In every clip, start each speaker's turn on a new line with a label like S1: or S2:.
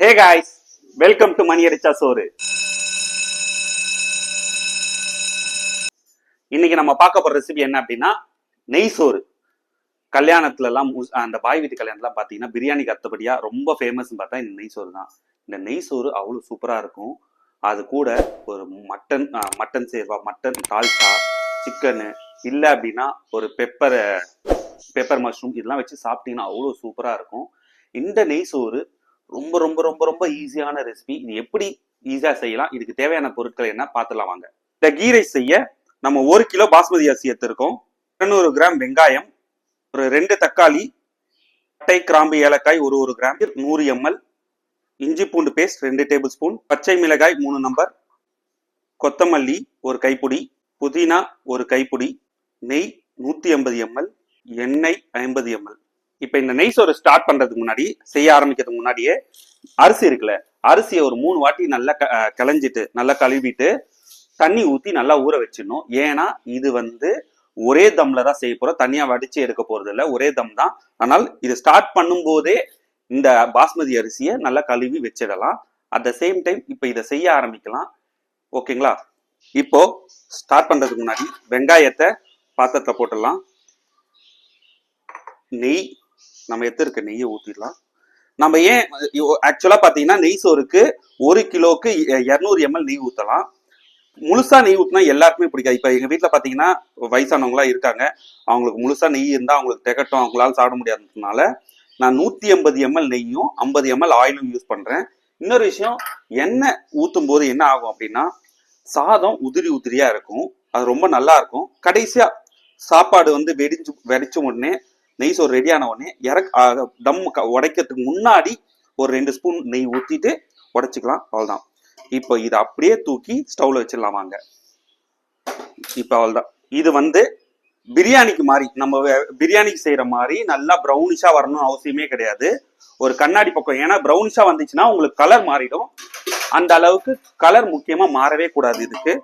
S1: Hey guys welcome to மணி அரிச்சா சோறு இன்னைக்கு நம்ம பார்க்க போற ரெசிபி என்ன அப்படின்னா நெய் சோறு. கல்யாணத்துல எல்லாம் அந்த பாய் வீட்டு கல்யாணத்துல பாத்தீங்கன்னா பிரியாணிக்கு அடுத்தபடியா ரொம்ப ஃபேமஸ் பார்த்தா இந்த நெய் சோறு தான். இந்த நெய் சோறு அவ்வளோ சூப்பரா இருக்கும். அது கூட ஒரு மட்டன் மட்டன் சேர்வா மட்டன் தால்சா சிக்கனு இல்லை அப்படின்னா ஒரு பெப்பர் பெப்பர் மஷ்ரூம் இதெல்லாம் வச்சு சாப்பிட்டீங்கன்னா அவ்வளோ சூப்பரா இருக்கும். இந்த நெய் சோறு ரொம்ப ரொம்ப ரொம்ப ரொம்ப ஈஸியான ரெசிபி இது எப்படி ஈஸியா செய்யலாம்? இதுக்கு தேவையான பொருட்கள் என்ன? பார்த்துலாம் வாங்க. இந்த கீ ரைஸ் செய்ய நம்ம ஒரு கிலோ பாஸ்மதி அரிசி எடுத்திருக்கோம் 200 கிராம் வெங்காயம் ஒரு ரெண்டு தக்காளி பட்டை கிராம்பு ஏலக்காய் ஒரு ஒரு கிராம் நூறு எம்எல் இஞ்சி பூண்டு பேஸ்ட் ரெண்டு டேபிள் ஸ்பூன் பச்சை மிளகாய் மூணு நம்பர் கொத்தமல்லி ஒரு கைப்பிடி புதினா ஒரு கைப்பிடி நெய் நூற்றி ஐம்பது எம்எல் எண்ணெய் ஐம்பது எம்எல். இப்போ இந்த நெய் சோறு ஸ்டார்ட் பண்றதுக்கு முன்னாடி செய்ய ஆரம்பிக்கிறதுக்கு முன்னாடியே அரிசி இருக்குல்ல அரிசியை ஒரு மூணு வாட்டி நல்லா க- களைஞ்சிட்டு நல்லா கழுவிட்டு தண்ணி ஊற்றி நல்லா ஊற வச்சிடணும். ஏன்னா இது வந்து ஒரே தம்ல தான் செய்ய போறோம். தனியா வடிச்சு எடுக்க போறது இல்லை. ஒரே தம் தான். ஆனால் இது ஸ்டார்ட் பண்ணும்போதே இந்த பாஸ்மதி அரிசியை நல்லா கழுவி வச்சிடலாம். அட் த சேம் டைம் இப்போ இதை செய்ய ஆரம்பிக்கலாம். ஓகேங்களா? இப்போ ஸ்டார்ட் பண்றதுக்கு முன்னாடி வெங்காயத்தை பாத்திரத்தை போட்டுடலாம். நெய் நம்ம எடுத்துருக்க நெய்யை ஊற்றிடலாம் நம்ம ஏன் ஆக்சுவலாக பார்த்தீங்கன்னா நெய் சோறுக்கு ஒரு கிலோவுக்கு இரநூறு எம்எல் நெய் ஊற்றலாம் முழுசா நெய் ஊற்றினா எல்லாருக்குமே பிடிக்காது. இப்போ எங்கள் வீட்டில் பார்த்தீங்கன்னா வயசானவங்களாம் இருக்காங்க. அவங்களுக்கு முழுசா நெய் இருந்தால் அவங்களுக்கு திகட்டும். அவங்களால சாப்பிட முடியாததுனால நான் நூற்றி எண்பது எம்எல் நெய்யும் ஐம்பது எம்எல் ஆயிலும் யூஸ் பண்ணுறேன் இன்னொரு விஷயம் எண்ணெய் ஊற்றும் போது என்ன ஆகும் அப்படின்னா சாதம் உதிரி உதிரியாக இருக்கும். அது ரொம்ப நல்லா இருக்கும். கடைசியாக சாப்பாடு வந்து வெடிஞ்சு வெடிச்ச உடனே நெய் சோறு ரெடி ஆன உடனே இறக் தம் உடைக்கிறதுக்கு முன்னாடி ஒரு ரெண்டு ஸ்பூன் நெய் ஊற்றிட்டு உடைச்சிக்கலாம். அவ்வளோதான் இப்போ இதை அப்படியே தூக்கி ஸ்டவ்ல வச்சிடலாம் வாங்க. இப்போ அவ்வளோதான் இது வந்து பிரியாணிக்கு மாதிரி நம்ம பிரியாணிக்கு செய்யற மாதிரி நல்லா ப்ரௌனிஷா வரணும்னு அவசியமே கிடையாது. ஒரு கண்ணாடி பக்கம் ஏன்னா ப்ரௌனிஷா வந்துச்சுன்னா உங்களுக்கு கலர் மாறிடும். அந்த அளவுக்கு கலர் முக்கியமா மாறவே கூடாது இதுக்கு.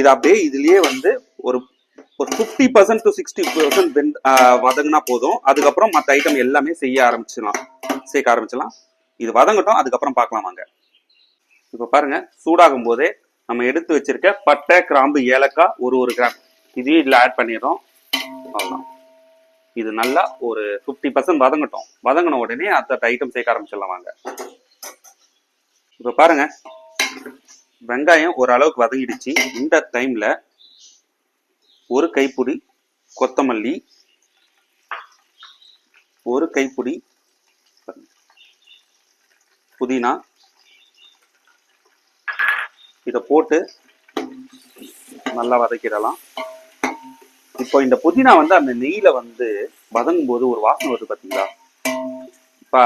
S1: இது அப்படியே இதுலயே வந்து ஒரு ஒரு fifty percent to sixty percent வதங்கினா போதும். அதுக்கப்புறம் மற்ற ஐட்டம் எல்லாமே செய்ய ஆரம்பிச்சிடலாம். சேர்க்க ஆரம்பிச்சிடலாம். இது வதங்கட்டும் அதுக்கப்புறம் பார்க்கலாம் வாங்க. இப்போ பாருங்க சூடாகும் போதே நம்ம எடுத்து வச்சிருக்க பட்டை கிராம்பு ஏலக்காய் ஒரு ஒரு கிராம். இதையும் இதில் ஆட் பண்ணிடுறோம். அவ்வளோதான் இது நல்லா ஒரு ஃபிஃப்டி பர்சன்ட் வதங்கட்டும். வதங்கின உடனே அந்த ஐட்டம் சேர்க்க ஆரம்பிச்சிடலாம் வாங்க. இப்போ பாருங்க வெங்காயம் ஓரளவுக்கு வதங்கிடுச்சு. இந்த டைம்ல ஒரு கைப்பிடி கொத்தமல்லி ஒரு கைப்பிடி புதினா. இதை போட்டு நல்லா வதக்கிடலாம். இப்போ இந்த புதினா வந்து அந்த நெய்யில் வந்து வதங்கும் போது ஒரு வாசனை வருது பாத்தீங்களா? இப்போ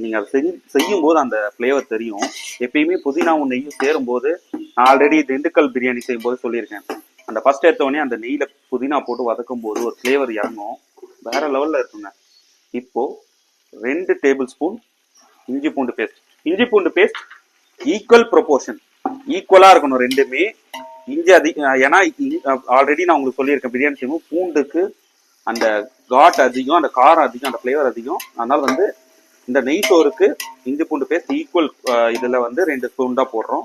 S1: நீங்க அதை செஞ்சு செய்யும் போது அந்த ஃப்ளேவர் தெரியும். எப்பயுமே புதினாவும் நெய்யும் சேரும் போது நான் ஆல்ரெடி திண்டுக்கல் பிரியாணி செய்யும் போது சொல்லியிருக்கேன். அந்த ஃபர்ஸ்ட் எடுத்தவொடனே அந்த நெய்யில் புதினா போட்டு வதக்கும் போது ஒரு ஃப்ளேவர் இறங்கும். வேற லெவலில் இருக்குங்க. இப்போ ரெண்டு டேபிள் ஸ்பூன் இஞ்சி பூண்டு பேஸ்ட் இஞ்சி பூண்டு பேஸ்ட் ஈக்குவல் ப்ரொபோர்ஷன் ஈக்குவலாக இருக்கணும் ரெண்டுமே. இஞ்சி அதிக ஏன்னா ஆல்ரெடி நான் உங்களுக்கு சொல்லியிருக்கேன் பிரியாணி செய்யும் பூண்டுக்கு அந்த காட் அதிகம் அந்த காரம் அதிகம் அந்த ஃப்ளேவர் அதிகம். அதனால வந்து இந்த நெய் சோறுக்கு இஞ்சி பூண்டு பேஸ்ட் ஈக்குவல் இதில் வந்து ரெண்டு ஸ்பூன் தான் போடுறோம்.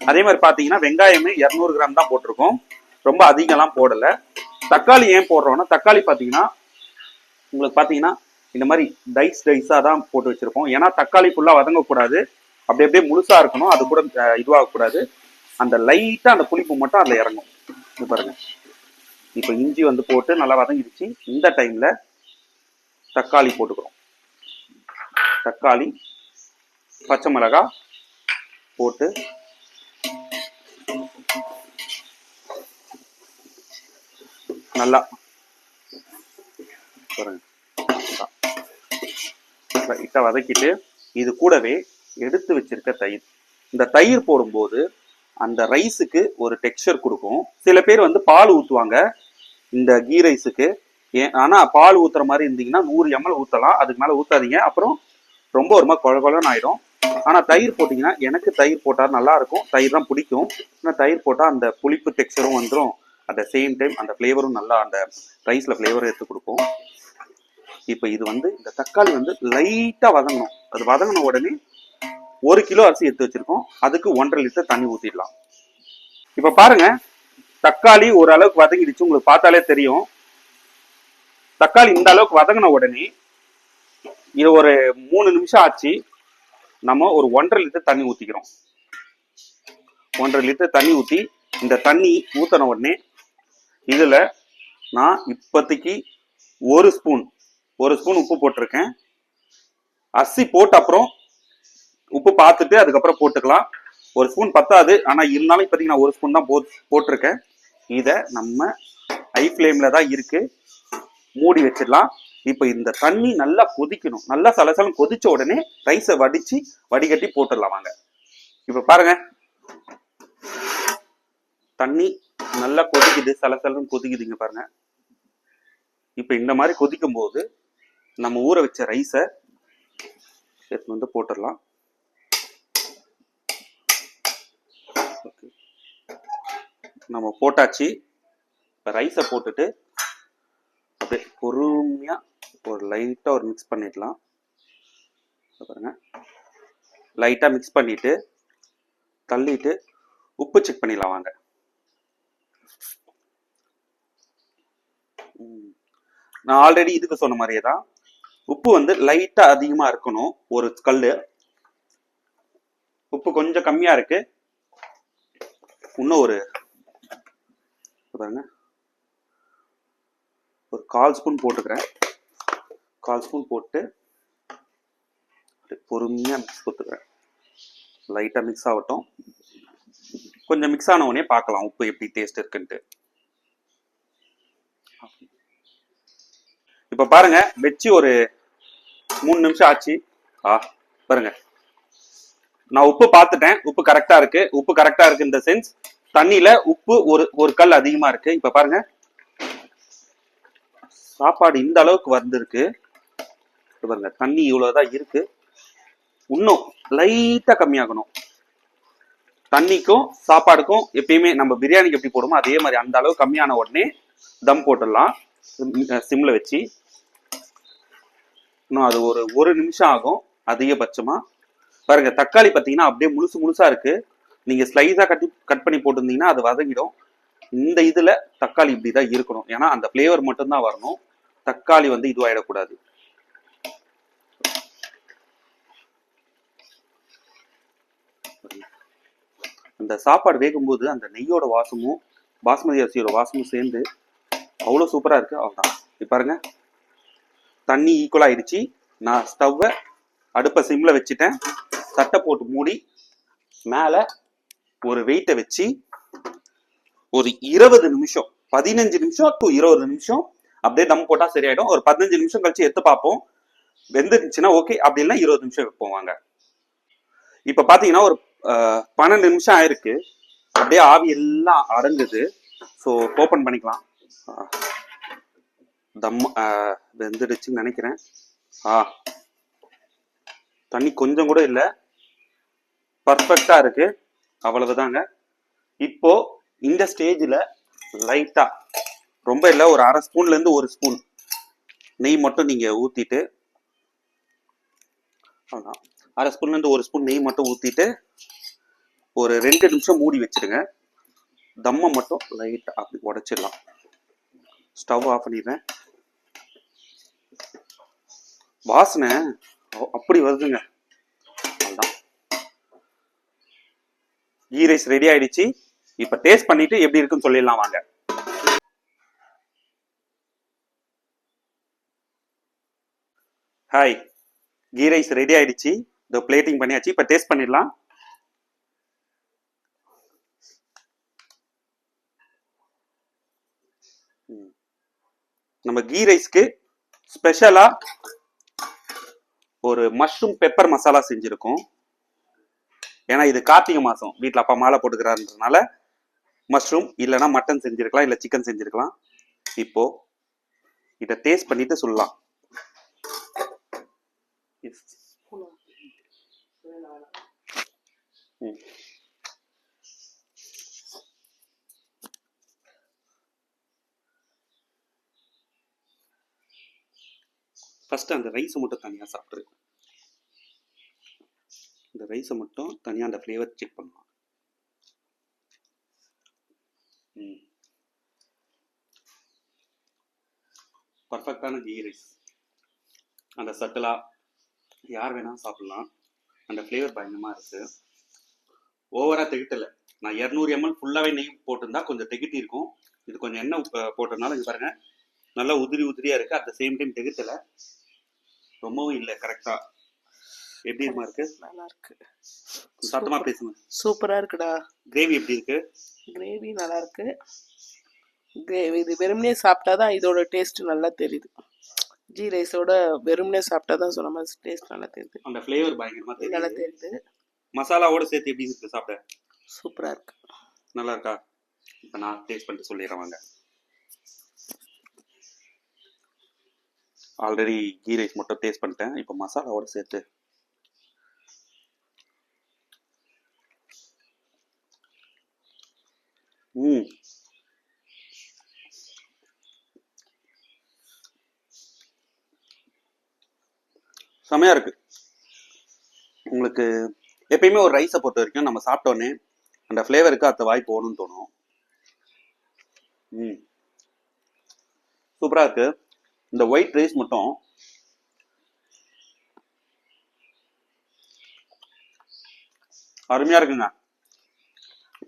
S1: அதே மாதிரி பார்த்தீங்கன்னா வெங்காயமே இரநூறு கிராம் தான் போட்டிருக்கோம். ரொம்ப அதிகம்லாம் போடலை. தக்காளி ஏன் போடுறோம்னா தக்காளி பார்த்தீங்கன்னா உங்களுக்கு பார்த்தீங்கன்னா இந்த மாதிரி டைஸ் டைஸாக தான் போட்டு வச்சுருக்கோம். ஏன்னா தக்காளி ஃபுல்லாக வதங்கக்கூடாது. அப்படி அப்படியே முழுசாக இருக்கணும். அது கூட இதுவாகக்கூடாது. அந்த லைட்டாக அந்த புளிப்பு மட்டும் அதில் இறங்கும். இது பாருங்க. இப்போ இஞ்சி வந்து போட்டு நல்லா வதங்கிடுச்சு. இந்த டைமில் தக்காளி போட்டுக்கிறோம். தக்காளி பச்சை மிளகாய் போட்டு நல்லா. லைட்டாக வதக்கிட்டு இது கூடவே எடுத்து வச்சிருக்க தயிர். இந்த தயிர் போடும்போது அந்த ரைஸுக்கு ஒரு டெக்ஸ்சர் கொடுக்கும். சில பேர் வந்து பால் ஊற்றுவாங்க இந்த கீ ரைஸுக்கு. ஏன் ஆனால் பால் ஊற்றுற மாதிரி இருந்தீங்கன்னா நூறு எம்எல் ஊற்றலாம் அதுக்கு மேலே ஊற்றாதீங்க அப்புறம் ரொம்ப ஒரு மாதிரி குழ குழன்னு ஆயிடும். ஆனால் தயிர் போட்டிங்கன்னா எனக்கு தயிர் போட்டால் நல்லாயிருக்கும் தயிர் தான் பிடிக்கும். ஆனால் தயிர் போட்டால் அந்த புளிப்பு டெக்ஸ்சரும் வந்துடும் அட் த சேம் டைம் அந்த ஃப்ளேவரும் நல்லா அந்த ரைஸில் ஃப்ளேவர் எடுத்து கொடுக்கும். இப்போ இது வந்து இந்த தக்காளி வந்து லைட்டாக வதங்கணும். அது வதங்கின உடனே ஒரு கிலோ அரிசி எடுத்து வச்சிருக்கோம். அதுக்கு ஒன்றரை லிட்டர் தண்ணி ஊற்றிடலாம் இப்போ பாருங்க தக்காளி ஓரளவுக்கு வதங்கிடுச்சு. உங்களுக்கு பார்த்தாலே தெரியும். தக்காளி இந்த அளவுக்கு வதங்கின உடனே இது ஒரு மூணு நிமிஷம் ஆச்சு. நம்ம ஒரு ஒன்றரை லிட்டர் தண்ணி ஊற்றிக்கிறோம் ஒன்றரை லிட்டர் தண்ணி ஊற்றி இந்த தண்ணி ஊற்றின உடனே இதில் நான் இப்போதைக்கு ஒரு ஸ்பூன் ஒரு ஸ்பூன் உப்பு போட்டிருக்கேன். அரிசி போட்ட அப்புறம் உப்பு பார்த்துட்டு அதுக்கப்புறம் போட்டுக்கலாம். ஒரு ஸ்பூன் பத்தாது ஆனால் இருந்தாலும் இப்போதைக்கு நான் ஒரு ஸ்பூன் தான் போ போட்டிருக்கேன். இதை நம்ம ஹை ஃப்ளேமில் தான் இருக்குது மூடி வச்சிடலாம். இப்போ இந்த தண்ணி நல்லா கொதிக்கணும். நல்லா சலசலம் கொதிச்ச உடனே ரைஸை வடித்து வடிகட்டி போட்டுடலாம் வாங்க. இப்போ பாருங்க. தண்ணி நல்லா கொதிக்குது சலசலன்னு கொதிக்குதுங்க பாருங்க. இப்போ இந்த மாதிரி கொதிக்கும் போது நம்ம ஊற வச்ச ரைஸை எடுத்து வந்து போட்டுடலாம். நம்ம போட்டாச்சு. இப்போ ரைஸை போட்டுட்டு அப்படியே பொறுமையாக ஒரு லைட்டாக ஒரு மிக்ஸ் பண்ணிடலாம். பாருங்க. லைட்டாக மிக்ஸ் பண்ணிவிட்டு தள்ளிட்டு உப்பு செக் பண்ணிடலாம் வாங்க. நான் ஆல்ரெடி இதுக்கு சொன்ன மாதிரியே தான். உப்பு வந்து லைட்டாக அதிகமாக இருக்கணும் ஒரு கல்லு. உப்பு கொஞ்சம் கம்மியாக இருக்கு. இன்னும் ஒரு பாருங்க. ஒரு கால் ஸ்பூன் போட்டுக்கிறேன். கால் ஸ்பூன் போட்டு பொறுமையாக மிக்ஸ் கொடுத்துக்கிறேன் லைட்டாக மிக்ஸ் ஆகட்டும். கொஞ்சம் மிக்ஸ் ஆன உடனே பார்க்கலாம் உப்பு எப்படி டேஸ்ட் இருக்குன்ட்டு. இப்ப பாருங்க வச்சு ஒரு மூணு நிமிஷம் ஆச்சு. ஆ பாருங்க. நான் உப்பு பார்த்துட்டேன். உப்பு கரெக்டா இருக்கு. உப்பு கரெக்டா இருக்கு இந்த சென்ஸ் தண்ணியில உப்பு ஒரு ஒரு கல் அதிகமா இருக்கு. இப்ப பாருங்க. சாப்பாடு இந்த அளவுக்கு வந்திருக்கு. பாருங்க தண்ணி இவ்வளவுதான் இருக்கு. இன்னும் லைட்டா கம்மியாகணும். தண்ணிக்கும் சாப்பாடுக்கும் எப்பயுமே நம்ம பிரியாணிக்கு எப்படி போடுமோ அதே மாதிரி அந்த அளவு கம்மியான உடனே தம் போட்டுடலாம். சிம்ல வச்சு. இன்னும் அது ஒரு ஒரு நிமிஷம் ஆகும் அதிகபட்சமா. பாருங்க தக்காளி பார்த்தீங்கன்னா அப்படியே முழுசு முழுசா இருக்கு. நீங்க ஸ்லைஸா கட்டி கட் பண்ணி போட்டிருந்தீங்கன்னா அது வதங்கிடும். இந்த இதுல தக்காளி இப்படிதான் இருக்கணும். ஏன்னா அந்த ஃப்ளேவர் மட்டும்தான் வரணும். தக்காளி வந்து இதுவாயிடக்கூடாது. அந்த சாப்பாடு வேகும்போது அந்த நெய்யோட வாசமும் பாஸ்மதி அரிசியோட வாசமும் சேர்ந்து அவ்வளோ சூப்பரா இருக்கு. அவ்வளோதான் இப்ப பாருங்க. தண்ணி ஈக்குவல் ஆயிடுச்சு. நான் ஸ்டவ்வை அடுப்பை சிம்மில் வச்சுட்டேன். தட்டை போட்டு மூடி மேலே ஒரு வெயிட்டை வச்சு ஒரு இருபது நிமிஷம் பதினஞ்சு நிமிஷம் டு இருபது நிமிஷம் அப்படியே தம் போட்டால் சரியாயிடும். ஒரு பதினஞ்சு நிமிஷம் கழிச்சு எடுத்து பார்ப்போம். வெந்துருந்துச்சுன்னா ஓகே அப்படி இல்லைன்னா இருபது நிமிஷம் வைப்போம் வாங்க. பார்த்தீங்கன்னா ஒரு பன்னெண்டு நிமிஷம் ஆயிருக்கு. அப்படியே ஆவி எல்லாம் அடங்குது. ஸோ ஓப்பன் பண்ணிக்கலாம். தம் வெந்துடுச்சுன்னு நினைக்கிறேன். ஆ. தண்ணி கொஞ்சம் கூட இல்லை. பர்ஃபெக்டாக இருக்கு. அவ்வளவுதாங்க. இப்போ இந்த ஸ்டேஜில் லைட்டாக ரொம்ப இல்லை ஒரு அரை ஸ்பூன்லேருந்து ஒரு ஸ்பூன் நெய் மட்டும் நீங்கள் ஊற்றிட்டு அவ்வளோதான் அரை ஸ்பூன்லேருந்து ஒரு ஸ்பூன் நெய் மட்டும் ஊற்றிட்டு ஒரு ரெண்டு நிமிஷம் மூடி வச்சிடுங்க தம்மை மட்டும் லைட்டாக அப்படி உடச்சிடலாம். ஸ்டவ் ஆஃப் பண்ணிடுறேன். வாசனை அப்படி வருதுங்க. கீ ரைஸ் ரெடி ஆயிடுச்சு. இப்ப டேஸ்ட் பண்ணிட்டு எப்படி இருக்குன்னு சொல்லிடலாம் வாங்க. ஹாய் கீ ரைஸ் ரெடி ஆயிடுச்சு. இந்த பிளேட்டிங் பண்ணியாச்சு. இப்ப டேஸ்ட் பண்ணிடலாம். நம்ம கீ ரைஸ்க்கு ஸ்பெஷலா ஒரு மஷ்ரூம் பெப்பர் மசாலா செஞ்சிருக்கோம். ஏன்னா இது கார்த்திகை மாசம். வீட்ல அப்பா மாலை போட்டுக்கிறாருன்றனால மஷ்ரூம் இல்லைன்னா மட்டன் செஞ்சிருக்கலாம் இல்ல சிக்கன் செஞ்சிருக்கலாம். இப்போ இதை டேஸ்ட் பண்ணிட்டு சொல்லலாம். ம். ஃபஸ்ட்டு அந்த ரைஸை மட்டும் தனியாக சாப்பிட்ரு இந்த ரைஸை மட்டும் தனியாக அந்த ஃப்ளேவர் செக் பண்ணலாம் ம். பர்ஃபெக்டான கீ ரைஸ் அந்த சட்டலா யார் வேணாலும் சாப்பிடலாம். அந்த ஃப்ளேவர் பயங்கரமாக இருக்குது ஓவராக திகட்டலை. நான் இரநூறு எம்எல் ஃபுல்லாகவே நெய் போட்டிருந்தா கொஞ்சம் திகட்டி இருக்கும். இது கொஞ்சம் எண்ணெய் போட்டதுனால இது பாருங்கள் நல்லா உதிரி உதிரியாக இருக்குது அட் த சேம் டைம் திகட்டலை. ரொம்பவும் இல்லை கரெக்டா எப்படி இருக்குமா இருக்கு?
S2: நல்லா இருக்கு.
S1: சத்தமா பேசுங்க.
S2: சூப்பரா இருக்குடா.
S1: கிரேவி எப்படி இருக்கு?
S2: கிரேவி நல்லா இருக்கு. கிரேவி இது வெறுமனே சாப்பிட்டாதான் இதோட டேஸ்ட் நல்லா தெரியுது. ஜீ ரைஸோட வெறுமனே சாப்பிட்டாதான் சொன்ன மாதிரி டேஸ்ட் நல்லா தெரியுது.
S1: அந்த ஃப்ளேவர் பயங்கரமா
S2: நல்லா
S1: தெரியுது.
S2: தெரியுது.
S1: மசாலாவோட சேர்த்து எப்படி இருக்கு சாப்பிட?
S2: சூப்பரா இருக்கு.
S1: நல்லா இருக்கா? இப்போ நான் டேஸ்ட் பண்ணிட்டு சொல்லிடுறேன் வாங்க. ஆல்ரெடி கீ ரைஸ் மட்டும் டேஸ்ட் பண்ணிட்டேன். இப்போ மசாலாவோட சேர்த்து. ம். செமையாக இருக்கு. உங்களுக்கு எப்பயுமே ஒரு ரைஸை பொறுத்த வரைக்கும் நம்ம சாப்பிட்டோன்னே அந்த ஃப்ளேவருக்கு அடுத்த வாய் போகணும்னு தோணும். ம். சூப்பராக இருக்கு. இந்த ஒயிட் ரைஸ் மட்டும் அருமையாக இருக்குங்க.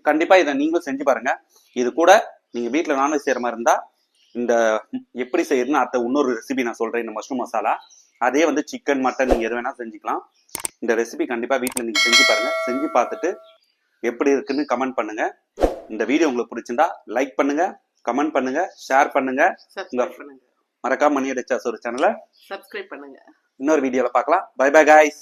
S1: கண்டிப்பாக இதை நீங்களும் செஞ்சு பாருங்க. இது கூட நீங்கள் வீட்டில் நான்வெஜ் செய்கிற மாதிரி இருந்தால் இந்த எப்படி செய்யறதுன்னு அடுத்த இன்னொரு ரெசிபி நான் சொல்கிறேன் இந்த மஷ்ரூம் மசாலா அதே வந்து சிக்கன் மட்டன் நீங்கள் எது வேணால் செஞ்சுக்கலாம். இந்த ரெசிபி கண்டிப்பாக வீட்டில் நீங்கள் செஞ்சு பாருங்கள் செஞ்சு பார்த்துட்டு எப்படி இருக்குன்னு கமெண்ட் பண்ணுங்க. இந்த வீடியோ உங்களுக்கு பிடிச்சிருந்தா லைக் பண்ணுங்க கமெண்ட் பண்ணுங்க ஷேர் பண்ணுங்க.
S2: சப்ஸ்கிரைப் பண்ணுங்க.
S1: மறக்காம மணி அடிச்சா ஒரு சேனலை
S2: சப்ஸ்கிரைப் பண்ணுங்க.
S1: இன்னொரு வீடியோல பார்க்கலாம். By by guys